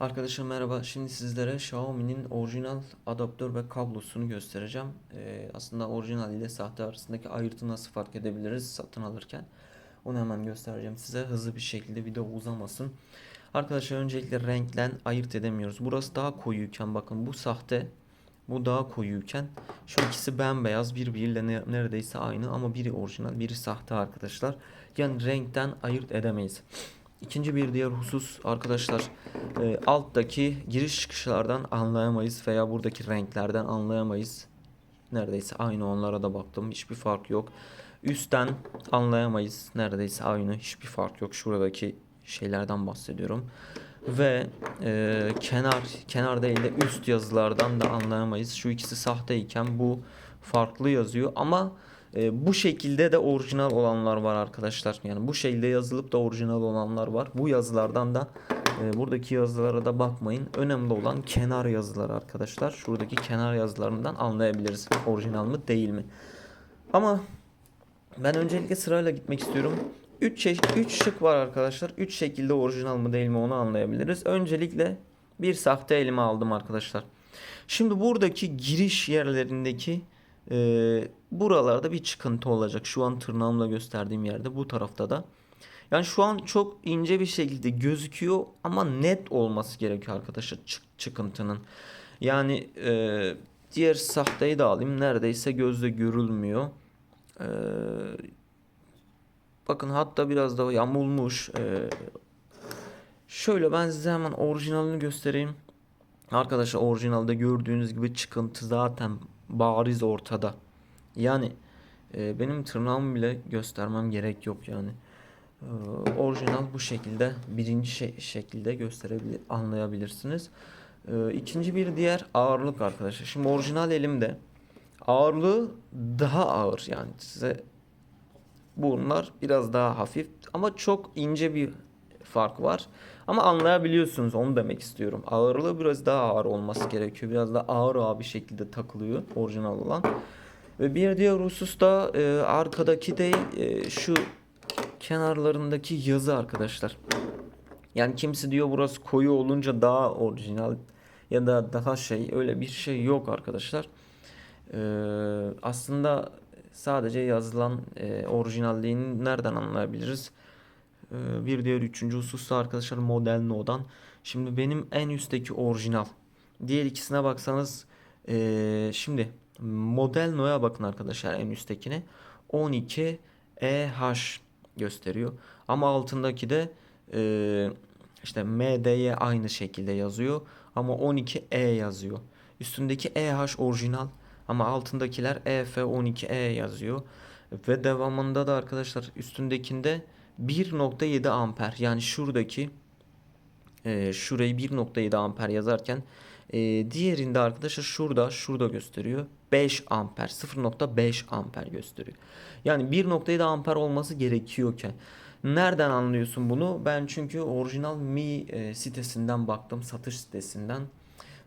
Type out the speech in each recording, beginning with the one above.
Arkadaşlar merhaba. Şimdi sizlere Xiaomi'nin orijinal adaptör ve kablosunu göstereceğim. Ee, aslında orijinal ile sahte arasındaki ayrıtı nasıl fark edebiliriz satın alırken. Onu hemen göstereceğim size. Hızlı bir şekilde video uzamasın. Arkadaşlar öncelikle renkten ayırt edemiyoruz. Burası daha koyuyken bakın bu sahte. Bu daha koyuyken şu ikisi bembeyaz birbiriyle ne- neredeyse aynı ama biri orijinal biri sahte arkadaşlar. Yani renkten ayırt edemeyiz. İkinci bir diğer husus arkadaşlar e, alttaki giriş çıkışlardan anlayamayız veya buradaki renklerden anlayamayız. Neredeyse aynı onlara da baktım hiçbir fark yok. Üstten anlayamayız neredeyse aynı hiçbir fark yok. Şuradaki şeylerden bahsediyorum. Ve e, kenar kenar değil de üst yazılardan da anlayamayız. Şu ikisi sahteyken bu farklı yazıyor ama e, bu şekilde de orijinal olanlar var arkadaşlar. Yani bu şekilde yazılıp da orijinal olanlar var. Bu yazılardan da e, buradaki yazılara da bakmayın. Önemli olan kenar yazıları arkadaşlar. Şuradaki kenar yazılarından anlayabiliriz. Orijinal mı değil mi? Ama ben öncelikle sırayla gitmek istiyorum. 3 3 şık var arkadaşlar. 3 şekilde orijinal mı değil mi onu anlayabiliriz. Öncelikle bir sahte elime aldım arkadaşlar. Şimdi buradaki giriş yerlerindeki e, buralarda bir çıkıntı olacak. Şu an tırnağımla gösterdiğim yerde bu tarafta da. Yani şu an çok ince bir şekilde gözüküyor ama net olması gerekiyor arkadaşlar çık- çıkıntının. Yani e, diğer sahteyi de alayım. Neredeyse gözle görülmüyor. E, bakın hatta biraz da yamulmuş. E, şöyle ben size hemen orijinalini göstereyim. Arkadaşlar orijinalde gördüğünüz gibi çıkıntı zaten bariz ortada. Yani e, benim tırnağımı bile göstermem gerek yok yani. E, orijinal bu şekilde birinci şey, şekilde gösterebilir anlayabilirsiniz. E, ikinci bir diğer ağırlık arkadaşlar. Şimdi orijinal elimde ağırlığı daha ağır yani size bunlar biraz daha hafif ama çok ince bir fark var. Ama anlayabiliyorsunuz onu demek istiyorum. Ağırlığı biraz daha ağır olması gerekiyor. Biraz daha ağır ağır bir şekilde takılıyor orijinal olan. Ve bir diğer husus da e, arkadaki de e, şu kenarlarındaki yazı arkadaşlar. Yani kimisi diyor burası koyu olunca daha orijinal ya da daha şey öyle bir şey yok arkadaşlar. Ee, aslında sadece yazılan e, orijinalliğini nereden anlayabiliriz? Ee, bir diğer üçüncü husus da arkadaşlar model no'dan. Şimdi benim en üstteki orijinal. Diğer ikisine baksanız ee, şimdi model no'ya bakın arkadaşlar en üsttekine. 12 EH gösteriyor. Ama altındaki de ee, işte MD'ye aynı şekilde yazıyor. Ama 12E yazıyor. Üstündeki EH orijinal ama altındakiler EF12E yazıyor. Ve devamında da arkadaşlar üstündekinde 1.7 amper yani şuradaki e, şurayı 1.7 amper yazarken e, diğerinde arkadaşlar şurada şurada gösteriyor 5 amper 0.5 amper gösteriyor. Yani 1.7 amper olması gerekiyorken nereden anlıyorsun bunu? Ben çünkü orijinal Mi e, sitesinden baktım satış sitesinden.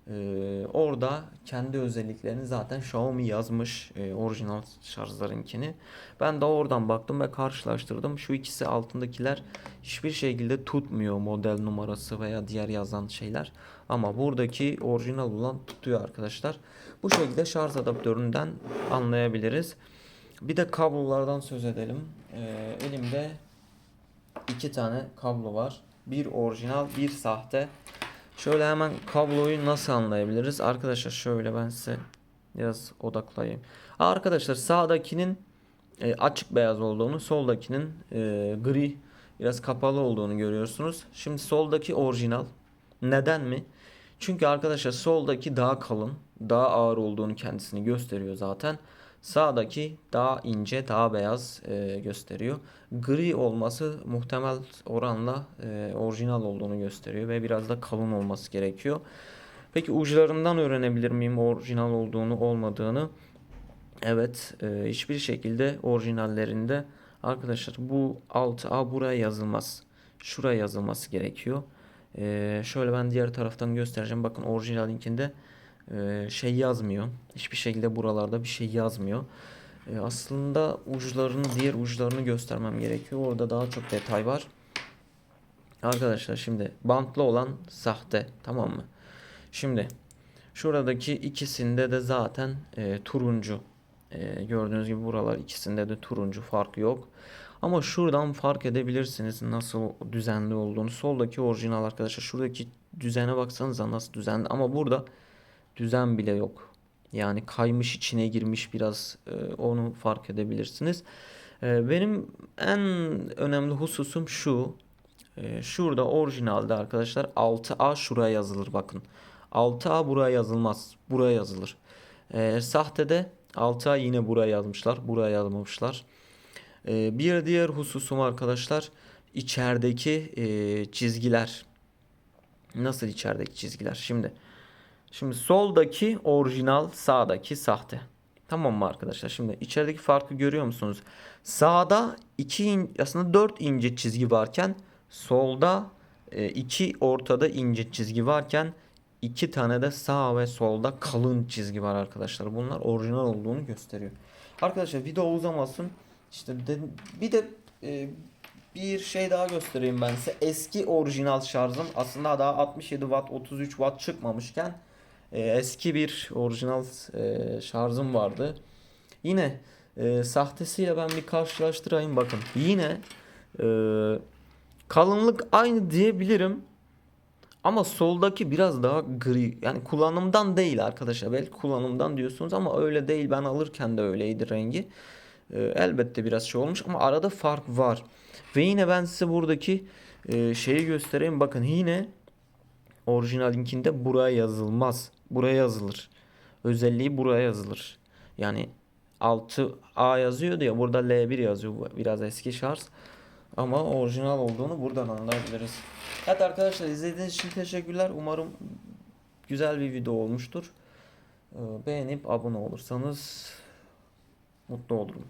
Ee, orada kendi özelliklerini zaten Xiaomi yazmış e, orijinal şarjlarınkini. Ben de oradan baktım ve karşılaştırdım. Şu ikisi altındakiler hiçbir şekilde tutmuyor model numarası veya diğer yazan şeyler. Ama buradaki orijinal olan tutuyor arkadaşlar. Bu şekilde şarj adaptöründen anlayabiliriz. Bir de kablolardan söz edelim. Ee, elimde iki tane kablo var. Bir orijinal, bir sahte. Şöyle hemen kabloyu nasıl anlayabiliriz? Arkadaşlar şöyle ben size biraz odaklayayım. Arkadaşlar sağdakinin e, açık beyaz olduğunu, soldakinin e, gri biraz kapalı olduğunu görüyorsunuz. Şimdi soldaki orijinal. Neden mi? Çünkü arkadaşlar soldaki daha kalın, daha ağır olduğunu kendisini gösteriyor zaten. Sağdaki daha ince, daha beyaz e, gösteriyor. Gri olması muhtemel oranla e, orijinal olduğunu gösteriyor ve biraz da kalın olması gerekiyor. Peki uçlarından öğrenebilir miyim orijinal olduğunu olmadığını? Evet, e, hiçbir şekilde orijinallerinde arkadaşlar bu 6A buraya yazılmaz. Şuraya yazılması gerekiyor. E, şöyle ben diğer taraftan göstereceğim. Bakın orijinal linkinde e, şey yazmıyor. Hiçbir şekilde buralarda bir şey yazmıyor. E, aslında uçlarını, diğer uçlarını göstermem gerekiyor. Orada daha çok detay var. Arkadaşlar şimdi bantlı olan sahte tamam mı? Şimdi şuradaki ikisinde de zaten e, turuncu. E, gördüğünüz gibi buralar ikisinde de turuncu fark yok. Ama şuradan fark edebilirsiniz nasıl düzenli olduğunu. Soldaki orijinal arkadaşlar. Şuradaki düzene baksanıza nasıl düzenli. Ama burada düzen bile yok. Yani kaymış içine girmiş biraz e, onu fark edebilirsiniz. E, benim en önemli hususum şu. E, şurada orijinalde arkadaşlar 6A şuraya yazılır bakın. 6A buraya yazılmaz. Buraya yazılır. E, sahtede 6A yine buraya yazmışlar. Buraya yazmamışlar. E, bir diğer hususum arkadaşlar içerideki e, çizgiler. Nasıl içerideki çizgiler? Şimdi Şimdi soldaki orijinal, sağdaki sahte. Tamam mı arkadaşlar? Şimdi içerideki farkı görüyor musunuz? Sağda 2 in, aslında 4 ince çizgi varken solda 2 ortada ince çizgi varken iki tane de sağ ve solda kalın çizgi var arkadaşlar. Bunlar orijinal olduğunu gösteriyor. Arkadaşlar video uzamasın. İşte de, bir de e, bir şey daha göstereyim ben size. Eski orijinal şarjım aslında daha 67 watt 33 watt çıkmamışken e, eski bir orijinal e, şarjım vardı. Yine e, sahtesiyle ben bir karşılaştırayım bakın. Yine e, kalınlık aynı diyebilirim. Ama soldaki biraz daha gri. Yani kullanımdan değil arkadaşlar. Belki kullanımdan diyorsunuz ama öyle değil. Ben alırken de öyleydi rengi. E, elbette biraz şey olmuş ama arada fark var. Ve yine ben size buradaki e, şeyi göstereyim. Bakın yine orijinal linkinde buraya yazılmaz. Buraya yazılır. Özelliği buraya yazılır. Yani 6A yazıyordu ya burada L1 yazıyor. Biraz eski şarj. Ama orijinal olduğunu buradan anlayabiliriz. Evet arkadaşlar izlediğiniz için teşekkürler. Umarım güzel bir video olmuştur. Ee, Beğenip abone olursanız mutlu olurum.